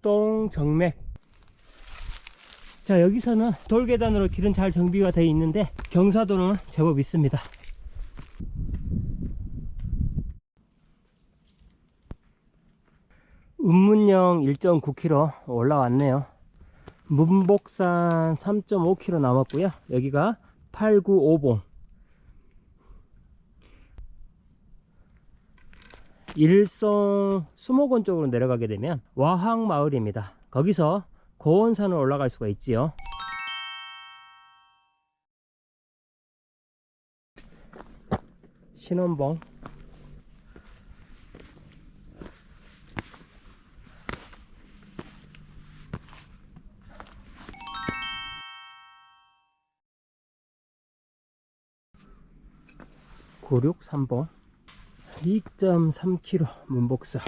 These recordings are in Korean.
낙동 정맥. 자, 여기서는 돌계단으로 길은 잘 정비가 되어 있는데 경사도는 제법 있습니다. 운문령 1.9km 올라왔네요. 문복산 3.5km 남았고요. 여기가 895봉. 일송 수목원 쪽으로 내려가게 되면 와항 마을입니다. 거기서 고원산을 올라갈 수가 있지요. 신원봉 구육삼봉 2.3km 문복사.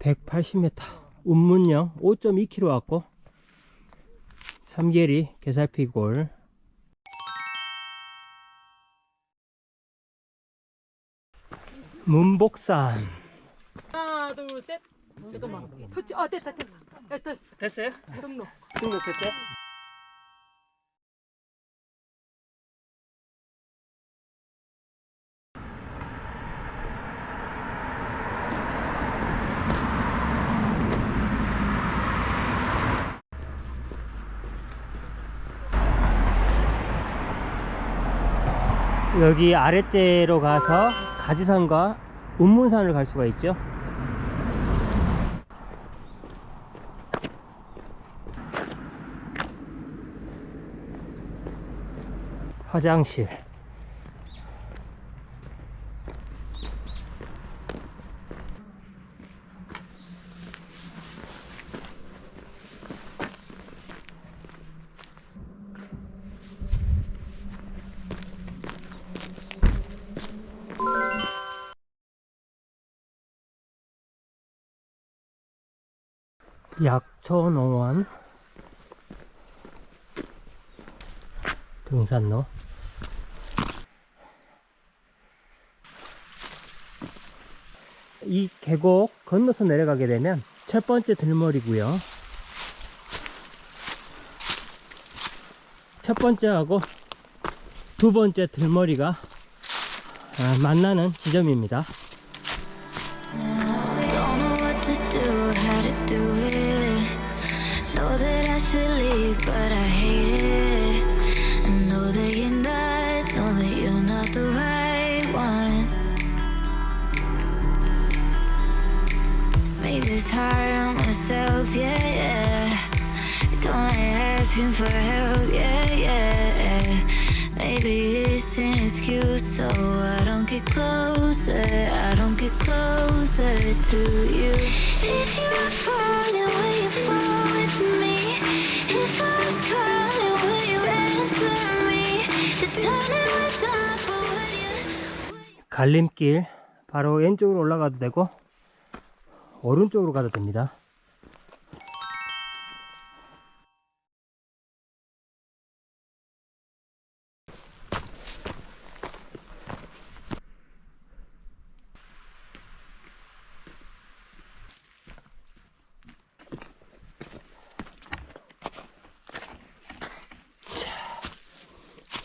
(180m) 운문령 (5.2km) 왔고 삼계리 개살피골. 문복산. 하나 둘셋. 잠깐만. 터치. 아 됐다 됐다. 야, 됐어. 됐어요? 등록. 등록 됐어요? 여기 아랫대로 가서 가지산과 운문산을 갈 수가 있죠. 화장실 약초농원. 등산로. 이 계곡 건너서 내려가게 되면 첫 번째 들머리고요. 첫 번째하고 두 번째 들머리가 아, 만나는 지점입니다 It's an excuse, so I don't get closer. I don't get closer to you. If you are falling, will you fall with me? If I was calling, will you answer me? The timing was off, but would you? 갈림길 바로 왼쪽으로 올라가도 되고 오른쪽으로 가도 됩니다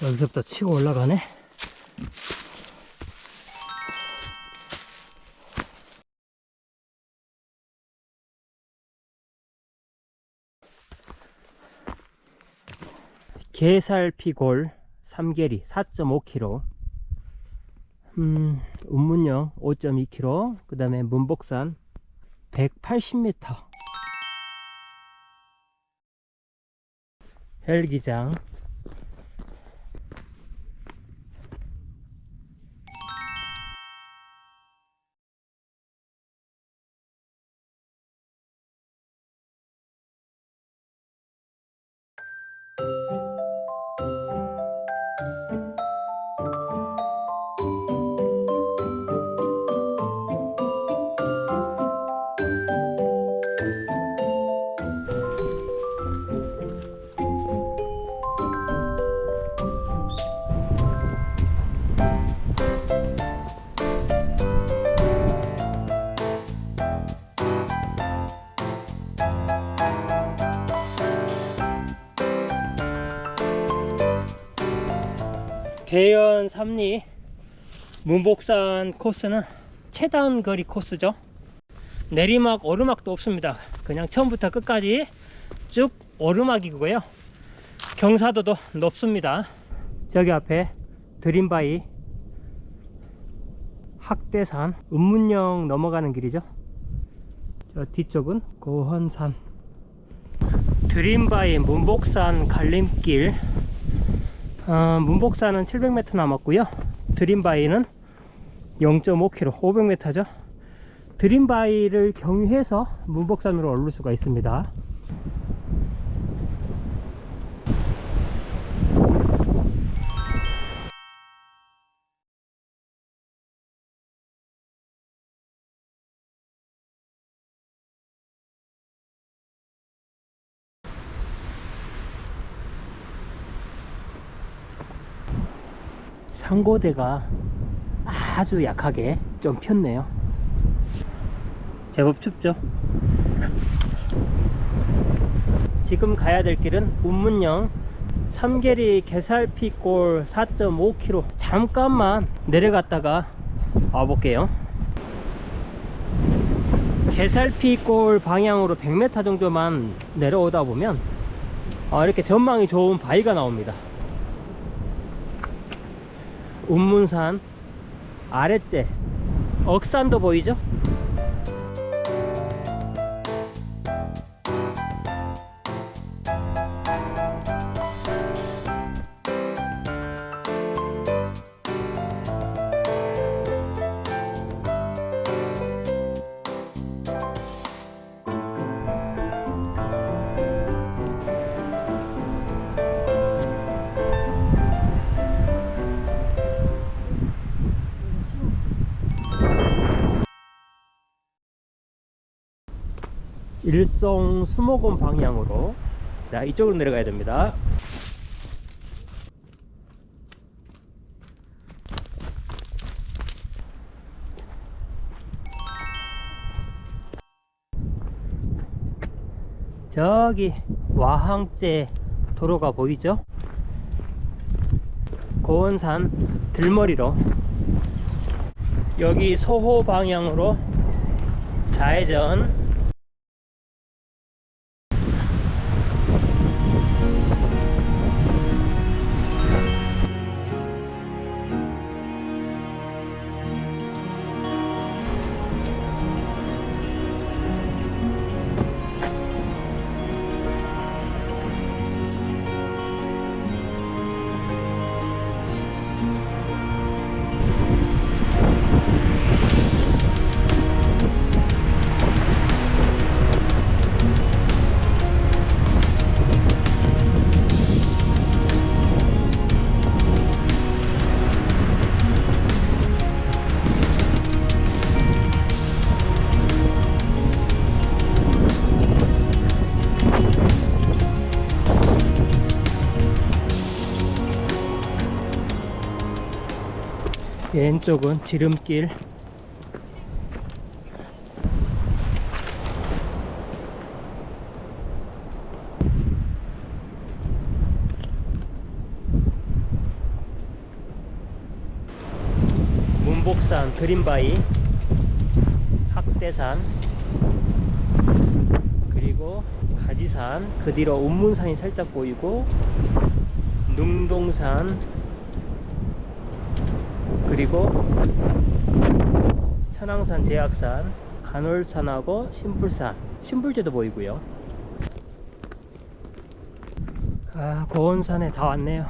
여기서부터 치고 올라가네. 게살피골 삼계리 4.5kg 음, 운문영 5.2kg 그 다음에 문복산 180m 헬기장 대연 삼리 문복산 코스는 최단 거리 코스죠. 내리막 오르막도 없습니다. 그냥 처음부터 끝까지 쭉 오르막이고요. 경사도도 높습니다. 저기 앞에 드림바이 학대산 은문령 넘어가는 길이죠. 저 뒤쪽은 고헌산 드림바이 문복산 갈림길 어, 문복산은 700m 남았고요. 드림바이는 0.5km, 500m죠. 드림바이를 경유해서 문복산으로 오를 수가 있습니다. 상고대가 아주 약하게 좀 폈네요. 제법 춥죠? 지금 가야 될 길은 운문령 삼계리 개살피골 4.5km 잠깐만 내려갔다가 와볼게요. 개살피골 방향으로 100m 정도만 내려오다 보면 어, 이렇게 전망이 좋은 바위가 나옵니다. 운문산 아랫째 억산도 보이죠? 일성 수목원 방향으로. 자 이쪽으로 내려가야 됩니다. 저기 와항제 도로가 보이죠? 고원산 들머리로. 여기 소호 방향으로 좌회전 왼쪽은 지름길. 문복산 그린바이 학대산 그리고 가지산. 그 뒤로 운문산이 살짝 보이고 능동산 그리고 천왕산 제약산 간월산하고 신불산. 신불제도 보이고요. 아 고원산에 다 왔네요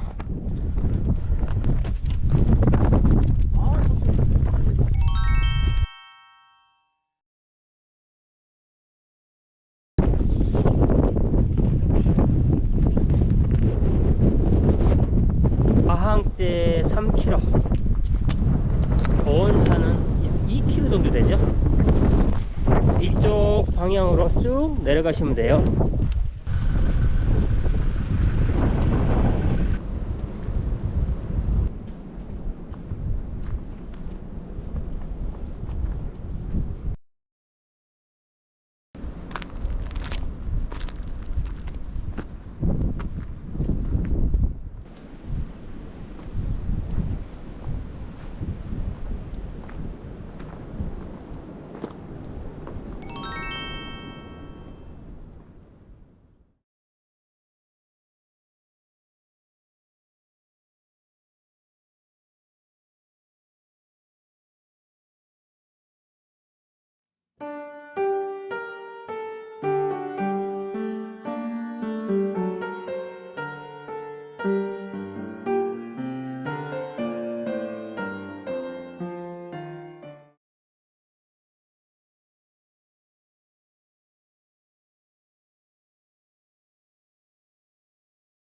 되죠? 이쪽 방향으로 쭉 내려가시면 돼요